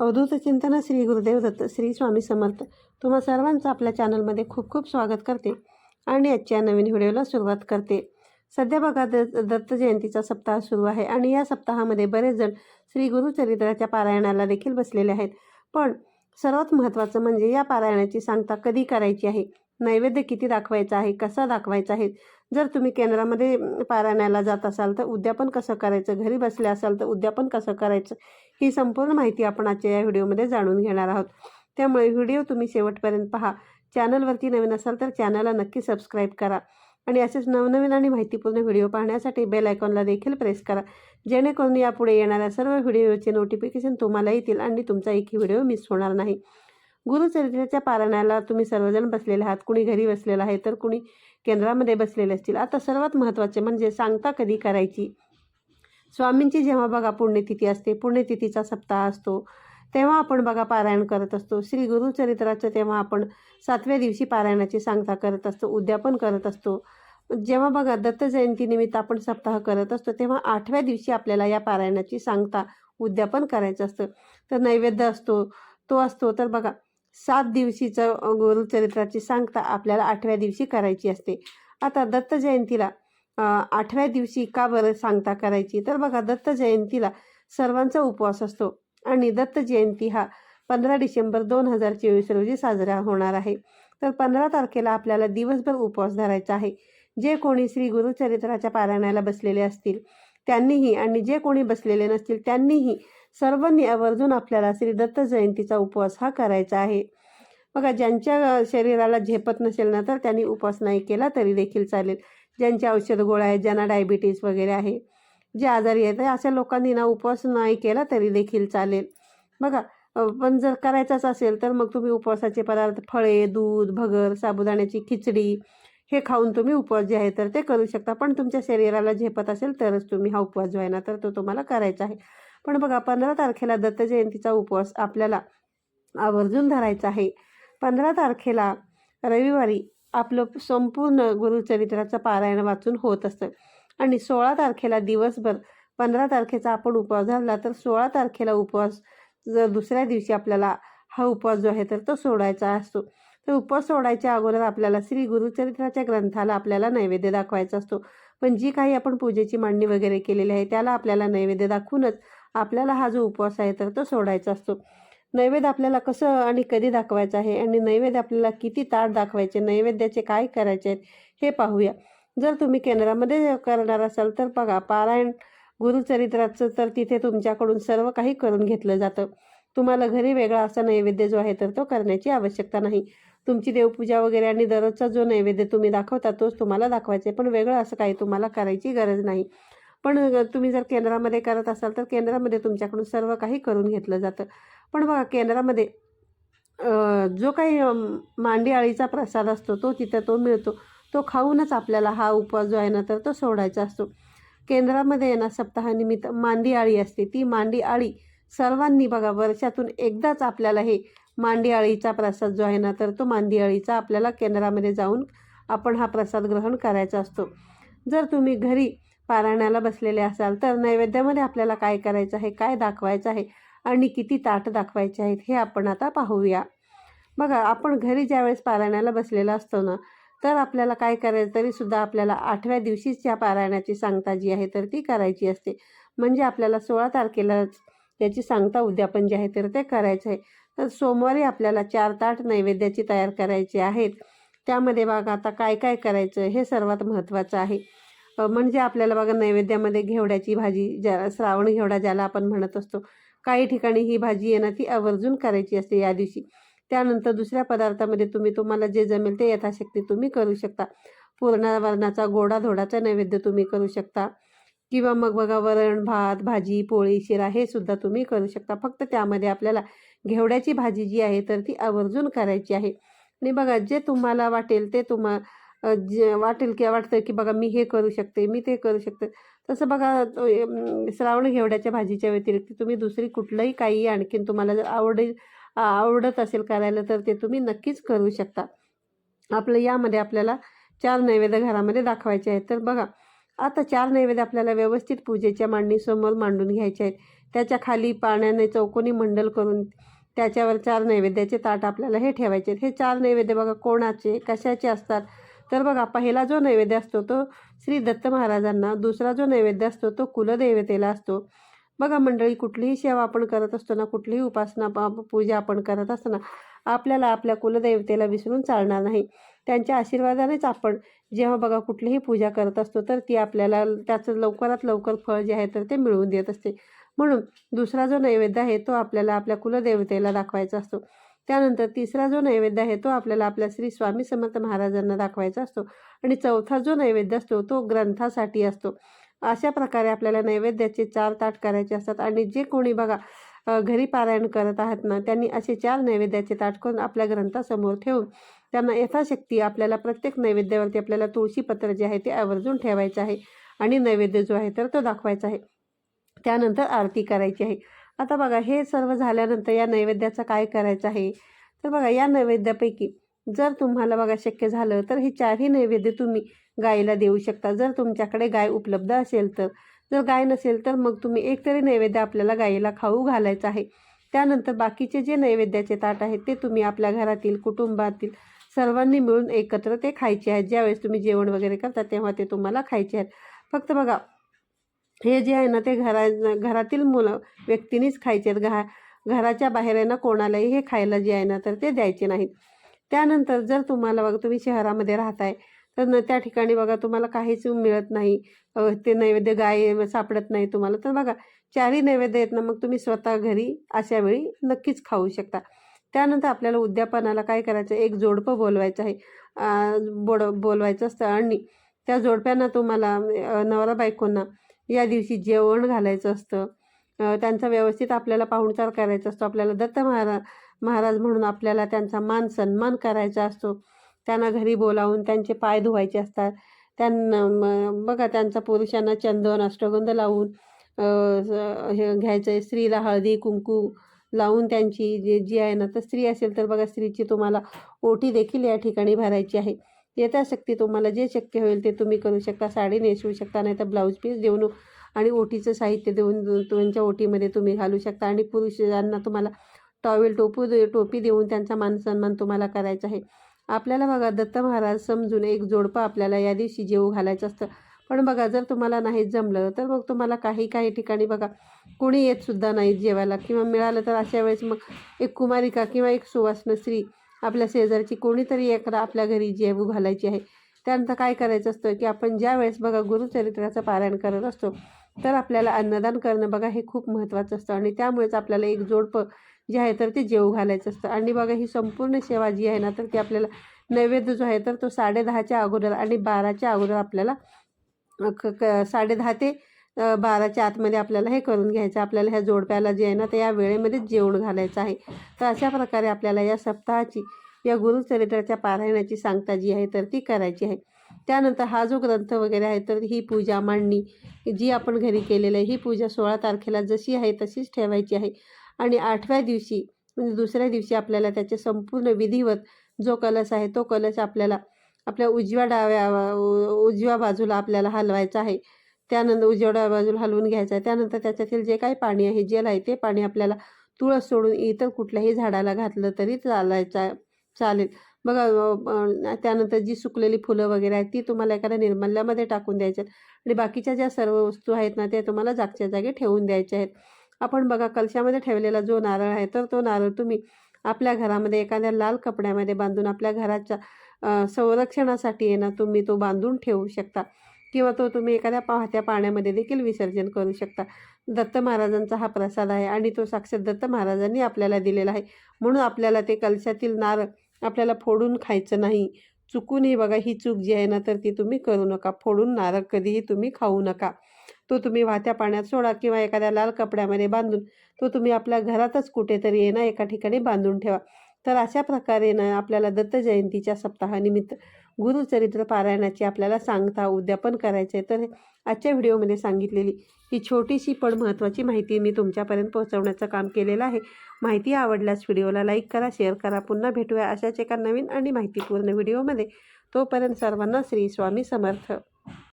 अवधूत चिंतन श्री गुरुदेव दत्त श्री स्वामी समर्थ. तुम्हा सर्वांचं आपल्या चॅनलमध्ये खूप खूप स्वागत करते आणि आजच्या नवीन व्हिडिओला सुरुवात करते. सध्या बघा द दत्त जयंतीचा सप्ताह सुरू आहे आणि या सप्ताहामध्ये बरेच जण श्री गुरुचरित्राच्या पारायणाला देखील बसलेले आहेत. पण सर्वात महत्त्वाचं म्हणजे या पारायणाची सांगता कधी करायची आहे? नैवेद्य किती दाखवायचा आहे कसा दाखवायचा आहे? जर तुम्ही केंद्रामध्ये पारायणाला जात असाल तर उद्यापन कसं करायचं? घरी बसले असाल तर उद्यापन कसं करायचं? ही संपूर्ण माहिती आपण आजच्या या व्हिडिओमध्ये जाणून घेणार आहोत. त्यामुळे व्हिडिओ तुम्ही शेवटपर्यंत पहा. चॅनलवरती नवीन असाल तर चॅनलला नक्की सबस्क्राईब करा आणि असेच नवनवीन आणि माहितीपूर्ण व्हिडिओ पाहण्यासाठी बेल आयकॉनला देखील प्रेस करा. जेणेकरून यापुढे येणाऱ्या सर्व व्हिडिओचे नोटिफिकेशन तुम्हाला येतील आणि तुमचा एकही व्हिडिओ मिस होणार नाही. गुरुचरित्राच्या पारायणाला तुम्ही सर्वजण बसलेले आहात कुणी घरी बसलेला आहे तर कुणी केंद्रामध्ये बसलेले असतील. आता सर्वात महत्त्वाचे म्हणजे सांगता कधी करायची? स्वामींची जेव्हा बघा पुण्यतिथी असते पुण्यतिथीचा सप्ताह असतो तेव्हा आपण बघा पारायण करत असतो. श्री गुरुचरित्राचं तेव्हा आपण सातव्या दिवशी पारायणाची सांगता करत असतो उद्यापन करत असतो. जेव्हा बघा दत्त जयंतीनिमित्त आपण सप्ताह करत असतो तेव्हा आठव्या दिवशी आपल्याला या पारायणाची सांगता उद्यापन करायचं असतं. तर नैवेद्य असतो तो असतो. तर बघा सात दिवशीचं गुरुचरित्राची सांगता आपल्याला आठव्या दिवशी करायची असते. आता दत्त जयंतीला आठव्या दिवशी का बरं सांगता करायची? तर बघा दत्त जयंतीला सर्वांचा उपवास असतो आणि दत्त जयंती हा पंधरा डिसेंबर दोन हजार चोवीस रोजी साजरा होणार आहे. तर पंधरा तारखेला आपल्याला दिवसभर उपवास धरायचा आहे. जे कोणी श्री गुरुचरित्राच्या पारायणाला बसलेले असतील त्यांनीही आणि जे कोणी बसलेले नसतील त्यांनीही सर्वांनी आवर्जून आपल्याला श्री दत्त जयंतीचा उपवास हा करायचा आहे. बघा ज्यांच्या शरीराला झेपत नसेल ना तर त्यांनी उपवास नाही केला तरी देखील चालेल. ज्यांच्या औषध गोळ्या आहेत ज्यांना डायबिटीस वगैरे आहे जे आजारी आहेत अशा लोकांनी ना उपवास नाही केला तरी देखील चालेल. बघा पण जर करायचाच असेल तर मग तुम्ही उपवासाचे पदार्थ फळे दूध भगर साबुदाण्याची खिचडी हे खाऊन तुम्ही उपवास जे आहे तर ते करू शकता. पण तुमच्या शरीराला झेपत असेल तरच तुम्ही हा उपवास जो आहे ना तर तो तुम्हाला करायचा आहे. पण बघा पंधरा तारखेला दत्त जयंतीचा उपवास आपल्याला आवर्जून धरायचा आहे. पंधरा तारखेला रविवारी आपलं संपूर्ण गुरुचरित्राचं पारायण वाचून होत असतं. आणि सोळा तारखेला दिवसभर पंधरा तारखेचा आपण उपवास धरला तर सोळा तारखेला उपवास जर दुसऱ्या दिवशी आपल्याला हा उपवास जो आहे तर तो सोडायचा असतो. तर उपवास सोडायच्या अगोदर आपल्याला श्री गुरुचरित्राच्या ग्रंथाला आपल्याला नैवेद्य दाखवायचा असतो. पण जी काही आपण पूजेची मांडणी वगैरे केलेली आहे त्याला आपल्याला नैवेद्य दाखवूनच आपल्याला हा जो उपवास आहे तर तो सोडायचा असतो. नैवेद्य आपल्याला कसं आणि कधी दाखवायचं आहे आणि नैवेद्य आपल्याला किती ताट दाखवायचे नैवेद्याचे काय करायचे आहेत हे पाहूया. जर तुम्ही केंद्रामध्ये करणार असाल तर बघा पारायण गुरुचरित्राचं तर तिथे तुमच्याकडून सर्व काही करून घेतलं जातं. तुम्हाला घरी वेगळा असा नैवेद्य जो आहे तर तो करण्याची आवश्यकता नाही. तुमची देवपूजा वगैरे आणि दररोजचा जो नैवेद्य तुम्ही दाखवता तोच तुम्हाला दाखवायचा आहे. पण वेगळं असं काही तुम्हाला करायची गरज नाही. पण तुम्ही जर केंद्रामध्ये करत असाल तर केंद्रामध्ये तुमच्याकडून सर्व काही करून घेतलं जातं. पण बघा केंद्रामध्ये जो काही मांडी आळीचा प्रसाद असतो तो तिथं तो मिळतो. तो खाऊनच आपल्याला हा उपवास जो आहे ना तर तो सोडायचा असतो. केंद्रामध्ये आहे ना सप्ताहानिमित्त मांडी आळी असते. ती मांडी आळी सर्वांनी बघा वर्षातून एकदाच आपल्याला हे मांडी आळीचा प्रसाद जो आहे ना तर तो मांडी आळीचा आपल्याला केंद्रामध्ये जाऊन आपण हा प्रसाद ग्रहण करायचा असतो. जर तुम्ही घरी पारायणाला बसलेले असाल तर नैवेद्यामध्ये आपल्याला काय करायचं आहे काय दाखवायचं आहे आणि किती ताट दाखवायचे आहेत हे आपण आता पाहूया. बघा आपण घरी ज्यावेळेस पारायणाला बसलेला असतो ना तर आपल्याला काय करायचं तरीसुद्धा आपल्याला आठव्या दिवशीच या पारायणाची सांगता जी आहे तर ती करायची असते. म्हणजे आपल्याला सोळा तारखेलाच याची सांगता उद्यापन जे आहे तर ते करायचं आहे. तर सोमवारी आपल्याला चार ताट नैवेद्याची तयार करायची आहेत. त्यामध्ये बघा आता काय काय करायचं हे सर्वात महत्त्वाचं आहे. म्हणजे आपल्याला बघा नैवेद्यामध्ये घेवड्याची भाजी ज्या श्रावण घेवडा ज्याला आपण म्हणत असतो काही ठिकाणी ही भाजी आहे ना ती आवर्जून करायची असते या दिवशी. त्यानंतर दुसऱ्या पदार्थामध्ये तुम्ही तुम्हाला जे जमेल ते यथाशक्ती तुम्ही करू शकता. पूर्णावरणाचा गोडा धोडाचा नैवेद्य तुम्ही करू शकता. किंवा मग बघा वरण भात भाजी पोळी शिरा हे सुद्धा तुम्ही करू शकता. फक्त त्यामध्ये आपल्याला घेवड्याची भाजी जी आहे तर ती आवर्जून करायची आहे. आणि बघा जे तुम्हाला वाटेल ते तुम्हा जे वाटेल किंवा वाटतं की बघा मी हे करू शकते मी ते करू शकते. तसं बघा श्रावण घेवड्याच्या भाजीच्या व्यतिरिक्त तुम्ही दुसरी कुठलंही काही आणखीन तुम्हाला जर आवडेल आवडत असेल करायला तर ते तुम्ही नक्कीच करू शकता. आपलं यामध्ये आपल्याला चार नैवेद्य घरामध्ये दाखवायचे आहेत. तर बघा आता चार नैवेद्य आपल्याला व्यवस्थित पूजेच्या मांडणीसमोर मांडून घ्यायचे आहेत. त्याच्याखाली पाण्याने चौकोनी मंडल करून त्याच्यावर चार नैवेद्याचे ताट आपल्याला हे ठेवायचे आहेत. हे चार नैवेद्य बघा कोणाचे कशाचे असतात? तर बघा पहिला जो नैवेद्य असतो तो श्री दत्त महाराजांना दुसरा जो नैवेद्य असतो तो कुलदेवतेला असतो. बघा मंडळी कुठलीही सेवा आपण करत असतो ना कुठलीही उपासना प- पूजा आपण करत असताना आपल्याला आपल्या कुलदेवतेला विसरून चालणार नाही. त्यांच्या आशीर्वादानेच आपण जेव्हा बघा कुठलीही पूजा करत असतो तर ती आपल्याला त्याचं लवकरात लवकर फळ जे आहे तर ते मिळवून देत असते. म्हणून दुसरा जो नैवेद्य आहे तो आपल्याला आपल्या कुलदेवतेला दाखवायचा असतो. त्यानंतर तिसरा जो नैवेद्य आहे तो आपल्याला आपल्या श्री स्वामी समर्थ महाराजांना दाखवायचा असतो. आणि चौथा जो नैवेद्य असतो तो ग्रंथासाठी असतो. अशा प्रकारे आपल्याला नैवेद्याचे चार ताट करायचे असतात. आणि जे कोणी बघा घरी पारायण करत आहात ना त्यांनी असे चार नैवेद्याचे ताट करून आपल्या ग्रंथासमोर ठेवून त्यांना यथाशक्ती आपल्याला प्रत्येक नैवेद्यावरती आपल्याला तुळशीपत्र जे आहे ते आवर्जून ठेवायचं आहे. आणि नैवेद्य जो आहे तर तो दाखवायचा आहे. त्यानंतर आरती करायची आहे. आता बघा हे सर्व झाल्यानंतर या नैवेद्याचं काय करायचं आहे? तर बघा या नैवेद्यापैकी जर तुम्हाला बघा शक्य झालं तर हे चारही नैवेद्य तुम्ही गायीला देऊ शकता. जर तुमच्याकडे गाय उपलब्ध असेल तर जर गाय नसेल तर मग तुम्ही एक तरी नैवेद्य आपल्याला गायीला खाऊ घालायचं आहे. त्यानंतर बाकीचे जे नैवेद्याचे ताट आहेत ते तुम्ही आपल्या घरातील कुटुंबातील सर्वांनी मिळून एकत्र ते खायचे आहेत. ज्यावेळेस तुम्ही जेवण वगैरे करता तेव्हा ते तुम्हाला खायचे आहेत. फक्त बघा हे जे आहे ना ते घरा घरातील मुलं व्यक्तीनेच खायचे आहेत. घा घराच्या बाहेर आहे ना कोणालाही हे खायला जे आहे ना तर ते द्यायचे नाहीत. त्यानंतर जर तुम्हाला बघा तुम्ही शहरामध्ये राहताय तर न त्या ठिकाणी बघा तुम्हाला काहीच मिळत नाही. ते नैवेद्य गाय सापडत नाही तुम्हाला. तर बघा चारही नैवेद्य आहेत ना मग तुम्ही स्वतः घरी अशा वेळी नक्कीच खाऊ शकता. त्यानंतर आपल्याला उद्यापनाला काय करायचं? एक जोडपं बोलवायचं आहे. बोड बोलवायचं असतं. आणि त्या जोडप्यांना तुम्हाला नवरा बायकोंना या दिवशी जेवण घालायचं असतं. त्यांचा व्यवस्थित आपल्याला पाहुणचार करायचा असतो. आपल्याला दत्त महाराज महाराज म्हणून आपल्याला त्यांचा मान सन्मान करायचा असतो. त्यांना घरी बोलावून त्यांचे पाय धुवायचे असतात. त्यांना बघा त्यांचा पुरुषांना चंदन अष्टगंध लावून हे घ्यायचं आहे स्त्रीला हळदी कुंकू लावून त्यांची जे जी आहे ना तर स्त्री असेल तर बघा स्त्रीची तुम्हाला ओटी देखील या ठिकाणी भरायची आहे. यथाशक्ती तुम्हाला जे शक्य होईल ते तुम्ही करू शकता. साडी नेसवू शकता नाही तर ब्लाऊज पीस देऊन आणि ओटीचं साहित्य देऊन तुमच्या ओटीमध्ये तुम्ही घालू शकता. आणि पुरुषांना तुम्हाला टॉवेल टोपू दे टोपी देऊन त्यांचा मानसन्मान तुम्हाला करायचा आहे. आपल्याला बघा दत्त महाराज समजून एक जोडपं आपल्याला या दिवशी जेवू घालायचं असतं. पण बघा जर तुम्हाला नाही जमलं तर मग तुम्हाला काही काही ठिकाणी बघा कोणी येतसुद्धा नाही जेवायला. किंवा मिळालं तर अशा वेळेस मग एक कुमारिका किंवा एक सुवासन स्त्री आपल्या शेजारची कोणीतरी एकदा आपल्या घरी जेवू घालायची आहे. त्यानंतर काय करायचं असतं की आपण ज्या वेळेस बघा गुरुचरित्राचं पारायण करत असतो तर आपल्याला अन्नदान करणं बघा हे खूप महत्त्वाचं असतं आणि त्यामुळेच आपल्याला एक जोडपं जे आहे तर ते जेवू घालायचं असतं. आणि बघा ही संपूर्ण सेवा जी आहे ना तर ती आपल्याला नैवेद्य जो आहे तर तो साडेदहाच्या अगोदर आणि बाराच्या अगोदर आपल्याला क साडेदहा ते बाराच्या आतमध्ये आपल्याला हे करून घ्यायचं. आपल्याला ह्या जोडप्याला जे आहे ना ते या वेळेमध्येच जेवण घालायचं आहे. तर अशा प्रकारे आपल्याला या सप्ताहाची या गुरुचरित्राच्या पारायणाची सांगता जी आहे तर ती करायची आहे. त्यानंतर हा जो ग्रंथ वगैरे आहे तर ही पूजा मांडणी जी आपण घरी केलेलं आहे ही पूजा सोळा तारखेला जशी आहे तशीच ठेवायची आहे. आणि आठव्या दिवशी म्हणजे दुसऱ्या दिवशी आपल्याला त्याचे संपूर्ण विधिवत जो कलश आहे तो कलश आपल्याला आपल्या उजव्या डाव्या उ- उजव्या बाजूला आपल्याला हलवायचा आहे. त्यानंतर उजेवड्या बाजूला हलवून घ्यायचं आहे. त्यानंतर त्याच्यातील जे काही पाणी आहे जेल आहे ते पाणी आपल्याला तुळस सोडून इतर कुठल्याही झाडाला घातलं तरी चालायचा चालेल. बघा त्यानंतर जी सुकलेली फुलं वगैरे आहेत ती तुम्हाला एखाद्या निर्मल्यामध्ये टाकून द्यायच्या आहेत आणि बाकीच्या ज्या सर्व वस्तू आहेत ना त्या तुम्हाला जागच्या जागी ठेवून द्यायच्या आहेत. आपण बघा कलशामध्ये ठेवलेला जो नारळ आहे तर तो नारळ तुम्ही आपल्या घरामध्ये एखाद्या लाल कपड्यामध्ये बांधून आपल्या घराच्या संरक्षणासाठी आहे ना तुम्ही तो बांधून ठेवू शकता. किंवा तो तुम्ही एखाद्या पाहत्या पाण्यामध्ये देखील विसर्जन करू शकता. दत्त महाराजांचा हा प्रसाद आहे आणि तो साक्षात दत्त महाराजांनी आपल्याला दिलेला आहे. म्हणून आपल्याला ते कलशातील नारळ आपल्याला फोडून खायचं नाही. चुकूनही बघा ही चूक जी आहे ना तर ती तुम्ही करू नका. फोडून नारळ कधीही तुम्ही खाऊ नका. तो तुम्ही वाहत्या पाण्यात सोडा किंवा एखाद्या लाल कपड्यामध्ये बांधून तो तुम्ही आपल्या घरातच कुठेतरी आहे ना एका ठिकाणी बांधून ठेवा. तर अशा प्रकारे ना आपल्याला दत्त जयंतीच्या सप्ताहानिमित्त गुरुचरित्र पारायणाची आपल्याला सांगता उद्यापन करायचे आहे तर आजच्या व्हिडिओमध्ये सांगितलेली ही छोटीशी पण महत्त्वाची माहिती मी तुमच्यापर्यंत पोहोचवण्याचं काम केलेलं आहे. माहिती आवडल्यास व्हिडिओला लाईक करा शेअर करा. पुन्हा भेटूया अशाच एका नवीन आणि माहितीपूर्ण व्हिडिओमध्ये. तोपर्यंत सर्वांना श्री स्वामी समर्थ.